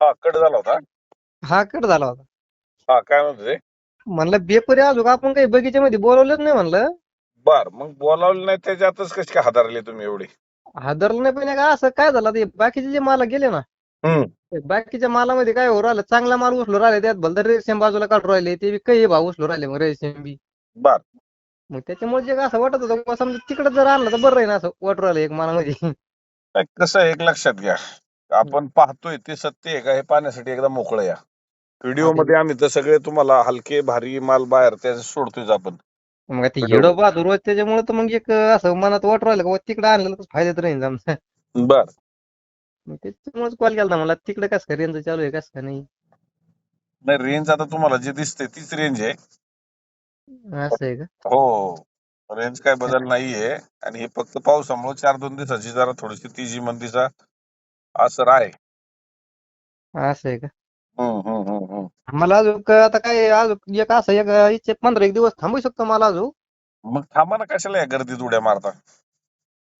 हा कट झाला होता? हा कट झाला होता. हा काय म्हणतो म्हणलं बेपरी अजून आपण काही बगीच्यामध्ये बोलवलंच नाही म्हणलं. बर मग बोलावलं नाही त्याच्यातच कशी काय हातारले तुम्ही एवढे? हादरलं नाही पण का असं काय झालं ते बाकीचे जे माल गेले ना हम्म. ते बाकीच्या मालामध्ये काय हो राहिलं चांगला माल उचलू राहिले त्यात भलतर रेशीम बाजूला काढून राहिले ते बी काही भाव उचलू राहिले मग रेशीम बी. बर. मग त्याच्यामुळे जे असं वाटत होतं बुवा समजा तिकडे जर आणलं तर बरं राहील असं वाटू राहिलं एक मालामध्ये. नाही, कसं आहे, एक लक्षात घ्या. आपण पाहतोय ते सत्य आहे का? हे पाहण्यासाठी एकदा मोकळं या. व्हिडिओमध्ये आम्ही तर सगळे तुम्हाला हलके भारी माल बाहेर त्याचे सोडतोय आपण. मग ते बरोबर. हिडो बहादूर रोज त्याच्यामुळे तर मग एक असं मनात वाटू राहिलं का? तिकडे आणलं तर फायद्यात राहील बर. मग त्याच्यामुळेच कॉल केला मला. तिकडे कसं काय? रेंज चालू आहे कसं काय नाही? नाही रेंज आता तुम्हाला जे दिसते तीच रेंज आहे. असं आहे का? हो रेंज काय बदल नाहीये. आणि हे फक्त पावसामुळे चार दोन दिवसाची जरा थोडीशी तिजी मंदीचा असर आहे असं आहे का? हम्म, हम्म, हम्म, हम्म. मला अजून क- आता काय अजून एक असं एक पंधरा एक दिवस थांबू शकतो मला अजून. मग थांबा ना कशाला या गर्दीत उड्या मारता?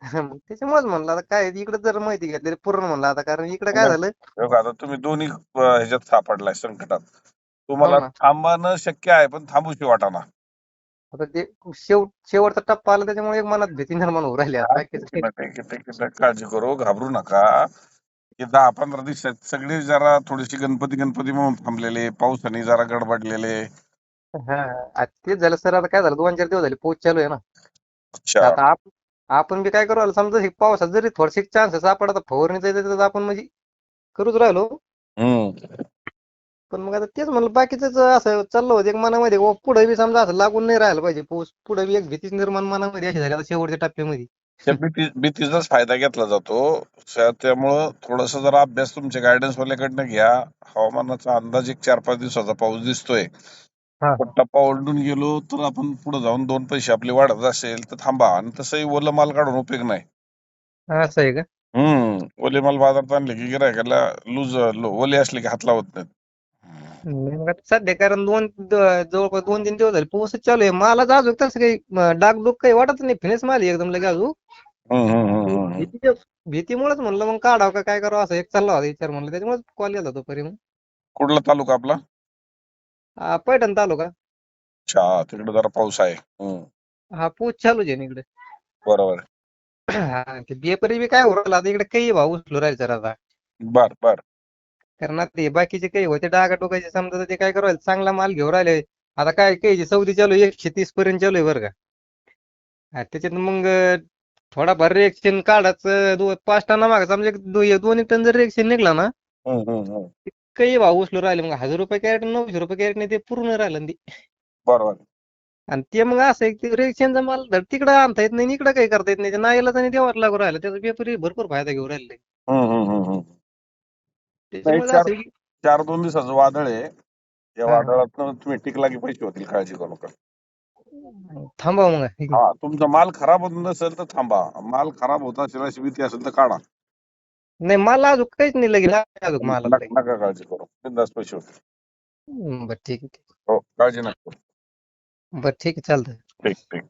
मग त्याच्यामुळेच म्हणलं आता काय इकडे जर माहिती घेतली पूर्ण म्हणलं आता कारण इकडे काय झालं? हे बघा, आता तुम्ही दोन्ही अं, ह्याच्यात सापडलाय संकटात. तुम्हाला हो ना. थांबणं शक्य आहे पण थांबूशी वाटाना आता ते शेवट शेवटचा टप्पा आला त्याच्यामुळे एक मनात भीती निर्माण होऊ राहिली आता बाकीचं काही-. काळजी करू घाबरू नका. हे दहा पंधरा दिवसात सगळे जरा थोडीशी गणपती गणपती म्हणून थांबलेले पावसाने जरा गडबडलेले. हा आ, तेच झालं सर आता काय झालं? दोन चार दिवस झाले पाऊस चालू आहे ना. अच्छा. आता आप- आपण बी काय करू राहिलो? समजा हे पावसात जरी थोडेसे चान्सेस सापडा तर फवारणीचा येते तर आपण म्हणजे करूच राहिलो. हम्म. पण मग आता तेच म्हणलं बाकीच असं चाललं होतं एक मनामध्ये पुढे बी समजा असं लागून नाही राहिलं पाहिजे. पाऊस पुढे बी एक भीतीच निर्माण मनामध्ये अशी झाली आता शेवटच्या टप्प्यामध्ये. त्या भीती भीतीचाच फायदा घेतला जातो. त्या- त्यामुळं थोडस जरा अभ्यास तुमच्या गायडन्स वाल्याकडनं घ्या. हवामानाचा अंदाज एक चार पाच दिवसाचा पाऊस दिसतोय. हा. पण टप्पा ओलडून गेलो तर आपण पुढे जाऊन दोन पैसे आपले वाढत असेल तर थांबा. आणि तसंही ओलं माल काढून उपयोग नाही. असं आहे का? ओले माल बाजारात आणले की गिरायकाला लूज ओले असले की हात लावत नाहीत. सध्या कारण दोन द- जवळपास दोन तीन दिवस झाले. पाऊसच चालू आहे. मालाच अजून तसं काही डागडुग काही वाटत नाही. फिनिश माल आहे एकदम लगे अजून. हम्म, हम्म, हम्म, हम्म. भीतीच्या भीतीमुळेच म्हणलं मग काढावं का काय करावं असं एक चालला होता विचार म्हणलं. त्याच्यामुळे कॉल केला तो परी मग. कुठला तालुका आपला? आ, पैठण तालुका. अच्छा तिकडे जरा पाऊस आहे. हम्म, हा पाऊस चालूच आहे ना इकडे. बरोबर. हा ते बेपरी बी काय होऊ राहिलं आता इकडे काही भाव उचलू राहिले सर आता. बर बर. कारण आता ते. बाकीचे काही होते डागा टोकायचे समजा ते काय करू राहिले चांगला माल घेऊन राहिले. आता काय काही सौदी चालू आहे एकशे तीस पर्यंत चालू आहे बरं का. हा, त्याच्यात मग थोडाफार रिएक्शन काढायचं दो पाच टना मागे. समजा एक एक दोन एक टन जर रिएक्शन निघला ना. काही भाव उचलू राहिले. मग हजार रुपये कॅरेट नऊशे रुपये कॅरेट नाही ते पूर्ण राहिलं ते. बरोबर. आणि ते मग असं आहे की रिएक्शनचा माल धड तिकडं आणता येत नाही इकडं काही करता येत नाही. आणि देवाच लागू राहिलं. त्याचा पेपर भरपूर फायदा घेऊ राहिले त्याच्यामुळे चार- असं आहे की चार दोन दिवसाचं वादळ आहे. या हा. वादळात तुम्ही टिकला की पैसे होतील काळजी करू नका. थांबा मग. हा तुमचा माल खराब होत नसेल तर थांबा. माल खराब होत असेल अशी भीती असेल तर काढा. नाही मला अजून काहीच नाही लगेच. अजून मला नका नका काळजी करू. बिनधास्त पैसे होतील. बरं ठीक आहे. हो काळजी नका करू. बरं ठीक आहे चालतंय. ठीक ठीक.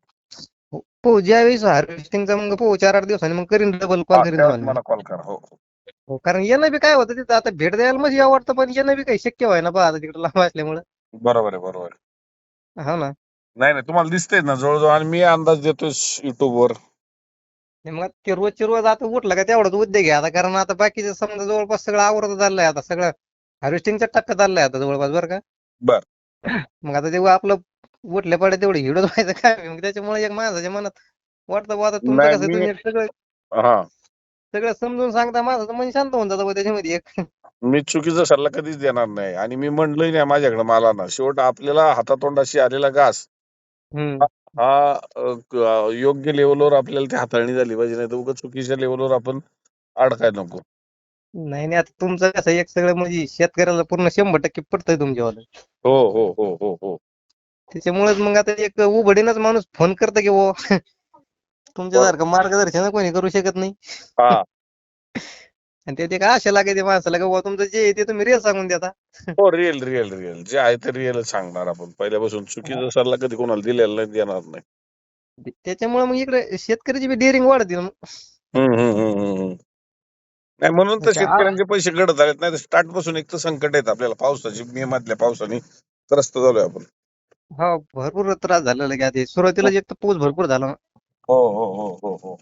हो ज्यावेळेस हार्वेस्टिंगचा मग पोहू चार आठ दिवसांनी मग करीन डबल कॉल हा, करीन त्यावेळेस तुम्हाला. मला कॉल करा. हो हो. हो कारण येणं बी काय होतं तिथं आता भेट द्यायला म्हणजे आवडतं पण येणं बी काही शक्य व्हाय ना आता तिकडे लांब असल्यामुळं. बरोबर आहे बरोबर आहे. हा ना. नाही नाही तुम्हाला दिसतंय ना जवळजवळ आणि मी अंदाज देतोय युट्यूबवर आणि मग ते रोजचे रोज आता उठलं का तेवढाच उद्योग आहे आता कारण आता बाकीचं समजा जवळपास सगळं आवरत चाललंय आता सगळं हार्वेस्टिंगच्या टप्प्यात आलंय आता जवळपास बरं का. बर. मग आता तेव्हा आपलं उठल्या पडे तेवढं हिडत व्हायचं काय मग त्याच्यामुळे एक माणसाच्या मनात वाटतं बुवा आता तुमचं नाही, कसं मी- तुम्ही सगळं हा. सगळं समजून सांगता माझं मन शांत होऊन जातं त्याच्यामध्ये एक. मी चुकीचा सल्ला कधीच देणार नाही आणि मी म्हणलोय नाही माझ्याकडे मला ना शेवट आपल्याला हातातोंडाशी आलेला घास. हम्म. हा अ, क- योग्य लेवलवर आपल्याला ती हाताळणी झाली पाहिजे नाही तर उगाच चुकीच्या लेवलवर आपण अडकाय नको. नाही नाही आता तुमचं कसं एक सगळं म्हणजे शेतकऱ्याला पूर्ण शंभर टक्के पडतंय तुमच्यावालं हो हो हो हो हो. त्याच्यामुळेच मग आता एक उभडीनच माणूस फोन करतं की वो तुमच्यासारखं मार्गदर्शन कोणी करू शकत नाही. हा. आणि ते ते काय आशा लागायची माणसाला का बुवा तुमचं जे आहे ते तुम्ही रिअल सांगून देता. हो रिअल रिअल रिअल जे आहे ते रिअल सांगणार आपण. पहिल्यापासून चुकीचा सल्ला कधी कोणाला दिलेला नाही देणार नाही. त्याच्यामुळे मग इकडे शेतकऱ्याची बी डेअरिंग वाढते ना मग. हम्म, हम्म, हम्म, हम्म, हम्म. नाही म्हणून तर अच्छा, आ- शेतकऱ्यांचे पैसे गडत आलेत. नाही स्टार्टपासून एक तर संकट आहेत आपल्याला. पावसाची मे मधल्या पावसाने त्रस्त झालोय आपण. हा भरपूर त्रास झालेला की आधी सुरुवातीला एक तर पाऊस भरपूर झाला. हो हो हो हो हो.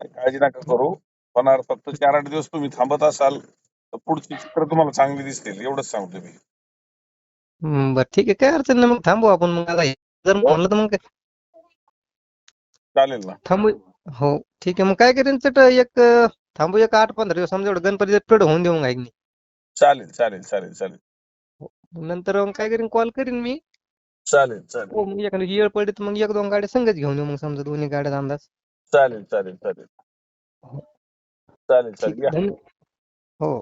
काही काळजी नका करू. होणार फक्त चार आठ दिवस तुम्ही थांबत असाल तर पुढची चित्र तुम्हाला चांगली दिसतील एवढंच सांगतो मी. हम्म, बरं ठीक आहे. काय अडचण नाही मग थांबू आपण. मग आता हे जर म्हणलं तर मग काय? चालेल ना. थांबू हो ठीक आहे. मग काय करेन चट एक अं, थांबू एक आठ पंधरा दिवस. समजा एवढं गणपतीचं पिढ होऊन देऊ मग ऐकणी चालेल चालेल चालेल चालेल. नंतर मग काय करीन कॉल करीन मी. चालेल चालेल. हो मग एखादी येळ पडली तर मग एक दोन गाड्या संगच घेऊन येऊ मग समजा दोन्ही गाड्याचा अंदाज. चालेल चालेल चालेल. चालेल ठीक चालेल धन्य- हो.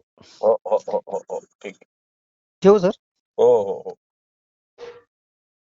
हो हो हो हो हो. ठीक ठेवू सर? हो हो हो.